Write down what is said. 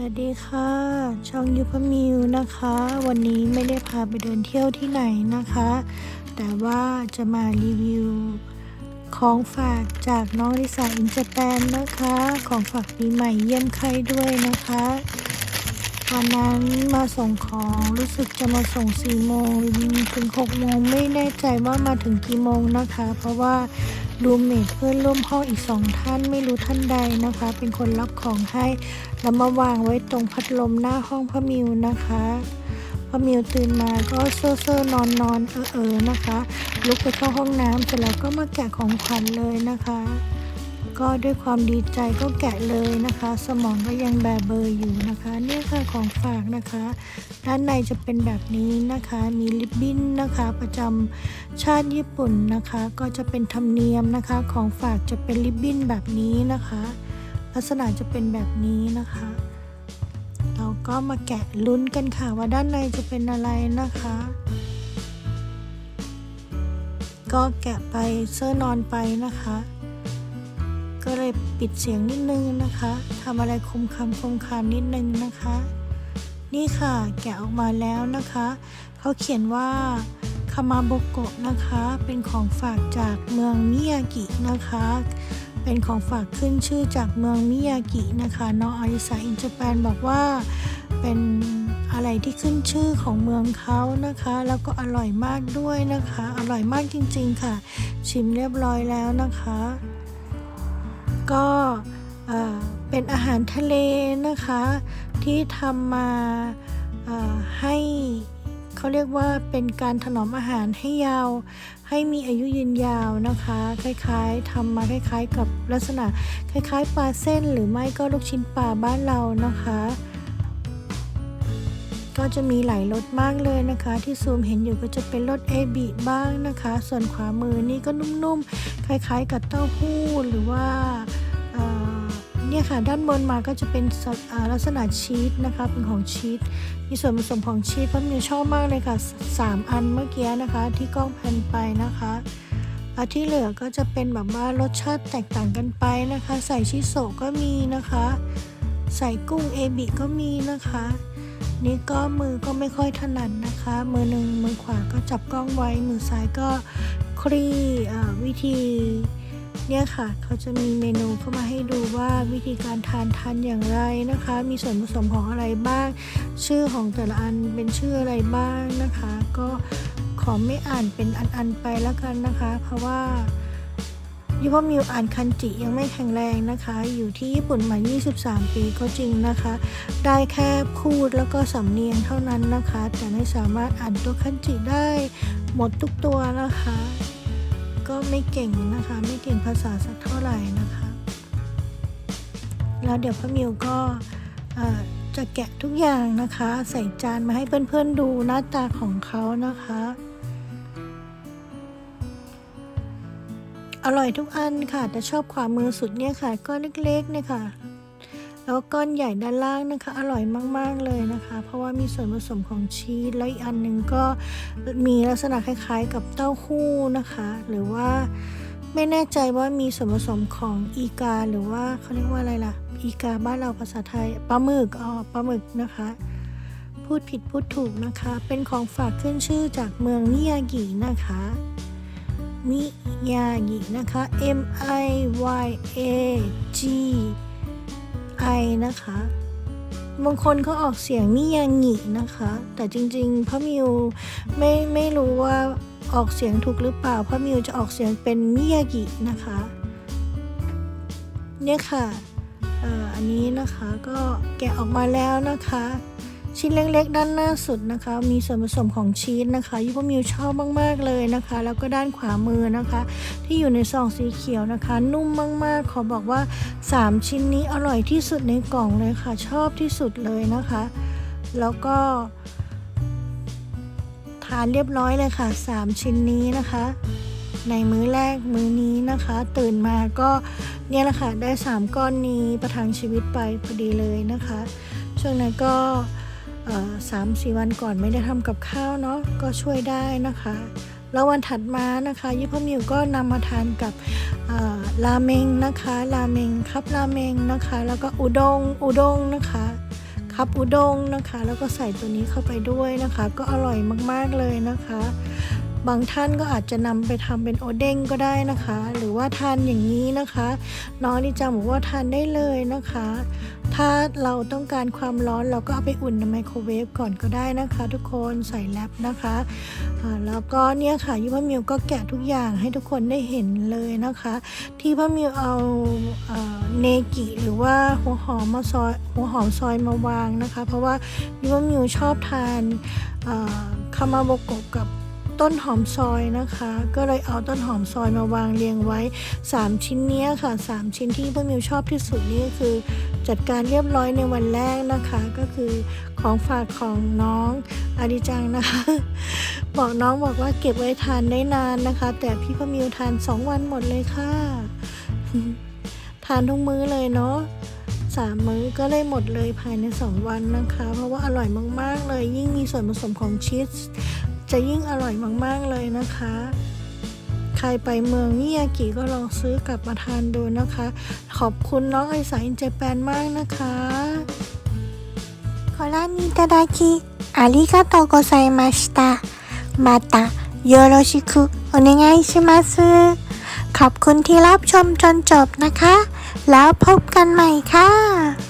วัสดีค่ะ ช่องยูพมิวนะคะ วันนี้ไม่ได้พาไปเดินเที่ยวที่ไหนนะคะ แต่ว่าจะมารีวิว ของฝากจากน้องลิซ่าอินเจแปนนะคะ ของฝากปีใหม่เยี่ยมใครด้วยนะคะ วันนั้นมาส่งของรู้สึกจะมาส่ง4โมงถึง6โมงไม่แน่ใจว่ามาถึงกี่โมงนะคะ เพราะว่ารูมเมทเพื่อนร่วมห้องอีกสองท่านไม่รู้ท่านใดนะคะ เป็นคนรับของให้แล้วมาวางไว้ตรงพัดลมหน้าห้องพระมิวนะคะพอมิวตื่นมาก็เซ่อเซ่อนอนนอนเออเออนะคะ ลุกไปเข้าห้องน้ำเสร็จแล้วก็มาแกะของขวัญเลยนะคะ ก็ด้วยความดีใจก็แกะเลยนะคะ สมองก็ยังแบเบอร์อยู่นะคะ นี่ค่ะของฝากนะคะ ด้านในจะเป็นแบบนี้นะคะ มีลิปบิ้นนะคะ ประจำชาติญี่ปุ่นนะคะ ก็จะเป็นธรรมเนียมนะคะ ของฝากจะเป็นลิปบิ้นแบบนี้นะคะ ลักษณะจะเป็นแบบนี้นะคะ เราก็มาแกะลุ้นกันค่ะว่าด้านในจะเป็นอะไรนะคะก็แกะไปเสื้อนอนไปนะคะ ก็เลยปิดเสียงนิดนึงนะคะทำอะไรคมคำคมคามนิดนึงนะคะ นี่ค่ะแกะออกมาแล้วนะคะ เขาเขียนว่าคามาโบโกะนะคะ เป็นของฝากจากเมืองมิยากินะคะ เป็นของฝากขึ้นชื่อจากเมืองมิยากินะคะน้องอาริสาอินจแปนบอกว่าเป็นอะไรที่ขึ้นชื่อของเมืองเขานะคะ แล้วก็อร่อยมากด้วยนะคะ อร่อยมากจริงๆค่ะ ชิมเรียบร้อยแล้วนะคะ ก็เป็นอาหารทะเลนะคะ ที่ทำมาให้เขาเรียกว่าเป็นการถนอมอาหารให้ยาว ให้มีอายุยืนยาวนะคะ คล้ายๆทำมาคล้ายๆ กับลักษณะ คล้ายๆปลาเส้นหรือไม่ก็ลูกชิ้นปลาบ้านเรานะคะ ก็จะมีหลายรสมากเลยนะคะ ที่ซูมเห็นอยู่ก็จะเป็นรสเอบิบ้างนะคะ ส่วนขวามือนี่ก็นุ่มๆ คล้ายๆกับเต้าหู้หรือว่าเนี่ยค่ะด้านบนมาก็จะเป็นลักษณะชีสนะคะเป็นของชีสมีส่วนผสมของชีสเพราะมิวชอบมากเลยค่ะสามอันเมื่อกี้นะคะ ที่กล้องแพนไปนะคะอาที่เหลือก็จะเป็นแบบว่ารสชาติแตกต่างกันไปนะคะ ใส่ชิโซก็มีนะคะ ใส่กุ้งเอบิก็มีนะคะ นี่ก็มือก็ไม่ค่อยถนัดนะคะ มือหนึ่งมือขวาก็จับกล้องไว้ มือซ้ายก็คลี่วิธีเนี่ยค่ะเขาจะมีเมนูเข้ามาให้ดูว่าวิธีการทานทานอย่างไรนะคะ มีส่วนผสมของอะไรบ้าง ชื่อของแต่ละอันเป็นชื่ออะไรบ้างนะคะ ก็ขอไม่อ่านเป็นอันๆไปแล้วกันนะคะ เพราะว่า ยูพ่อมิวอ่านคันจิยังไม่แข็งแรงนะคะ อยู่ที่ญี่ปุ่นมา 23 ปีก็จริงนะคะ ได้แค่พูดแล้วก็สำเนียงเท่านั้นนะคะ แต่ไม่สามารถอ่านตัวคันจิได้หมดทุกตัวนะคะ ก็ไม่เก่งนะคะ ไม่เก่งภาษาสักเท่าไหร่นะคะ แล้วเดี๋ยวพ่อมิวก็จะแกะทุกอย่างนะคะ ใส่จานมาให้เพื่อนๆดูหน้าตาของเขานะคะ อร่อยทุกอันค่ะ แต่ชอบขวามือสุดเนี่ยค่ะ ก้อนเล็กๆเนี่ยค่ะ แล้วก้อนใหญ่ด้านล่างนะคะ อร่อยมากๆเลยนะคะ เพราะว่ามีส่วนผสมของชีสแล้วอีกอันหนึ่งก็มีลักษณะคล้าย ๆ กับเต้าหู้นะคะ หรือว่าไม่แน่ใจว่ามีส่วนผสมของอีกา หรือว่าเขาเรียกว่าอะไรล่ะ อีกาบ้านเราภาษาไทยปลาหมึกอ๋อปลาหมึกนะคะ พูดผิดพูดถูกนะคะ เป็นของฝากขึ้นชื่อจากเมืองมิยากินะคะ มิยากินะคะ M I Y A G I นะคะ บางคนเขาออกเสียงมิยางินะคะ แต่จริงๆพ่อมิวไม่ไม่รู้ว่าออกเสียงถูกหรือเปล่าพ่อมิวจะออกเสียงเป็นมิยากินะคะ เนี่ยค่ะอันนี้นะคะก็แกะออกมาแล้วนะคะ ชิ้นเล็กๆ ด้านหน้าสุดนะคะ มีส่วนผสมของชีสนะคะยูพ่อมิวชอบมากๆเลยนะคะ แล้วก็ด้านขวามือนะคะ ที่อยู่ในซองสีเขียวนะคะ นุ่มมากๆ ขอบอกว่า 3 ชิ้นนี้อร่อยที่สุดในกล่องเลยค่ะ ชอบที่สุดเลยนะคะ แล้วก็ ทานเรียบร้อยเลยค่ะ 3 ชิ้นนี้นะคะในมื้อแรกมื้อนี้นะคะ ตื่นมาก็เนี่ยแหละค่ะได้ 3 ก้อนนี้ประทังชีวิตไปพอดีเลยนะคะ ช่วงนั้นก็ สามสี่วันก่อนไม่ได้ทำกับข้าวเนาะก็ช่วยได้นะคะ แล้ววันถัดมานะคะยี่พ่อมิวก็นำมาทานกับราเมงนะคะราเมงครับราเมงนะคะ แล้วก็อุด้งอุด้งนะคะครับอุด้งนะคะ แล้วก็ใส่ตัวนี้เข้าไปด้วยนะคะ ก็อร่อยมากๆเลยนะคะ บางท่านก็อาจจะนำไปทำเป็นโอเด้งก็ได้นะคะ หรือว่าทานอย่างนี้นะคะ น้องดิจังบอกว่าทานได้เลยนะคะ ถ้าเราต้องการความร้อนเราก็เอาไปอุ่นในไมโครเวฟก่อนก็ได้นะคะ ทุกคนใส่แรปนะคะแล้วก็เนี่ยค่ะยี่พ่อมิวก็แกะทุกอย่างให้ทุกคนได้เห็นเลยนะคะ ที่พ่อมิวเอาเนกิหรือว่าหัวหอมมาซอยหัวหอมซอยมาวางนะคะ เพราะว่ายี่พ่อมิวชอบทานคามาโบโกกับ ต้นหอมซอยนะคะ ก็เลยเอาต้นหอมซอยมาวางเรียงไว้ 3 ชิ้นเนี้ยค่ะ 3 ชิ้นที่พ่อมิวชอบที่สุดนี่ก็คือ จัดการเรียบร้อยในวันแรกนะคะ ก็คือของฝากของน้องอาดิจังนะคะ บอกน้องบอกว่าเก็บไว้ทานได้นานนะคะ แต่พี่พ่อมิวทาน 2 วันหมดเลยค่ะ ทานทุกมื้อเลยเนาะสามมื้อก็เลยหมดเลยภายใน 2 วันนะคะ เพราะว่าอร่อยมาก ๆ เลยยิ่งมีส่วนผสมของชีส จะยิ่งอร่อยมากๆเลยนะคะ ใครไปเมืองมิยากิก็ลองซื้อกลับมาทานดูนะคะ ขอบคุณน้องไอสายอินเจแปนมากนะคะご覧いただきありがとうございました。またよろしくお願いします。ขอบคุณที่รับชมจนจบนะคะ แล้วพบกันใหม่ค่ะ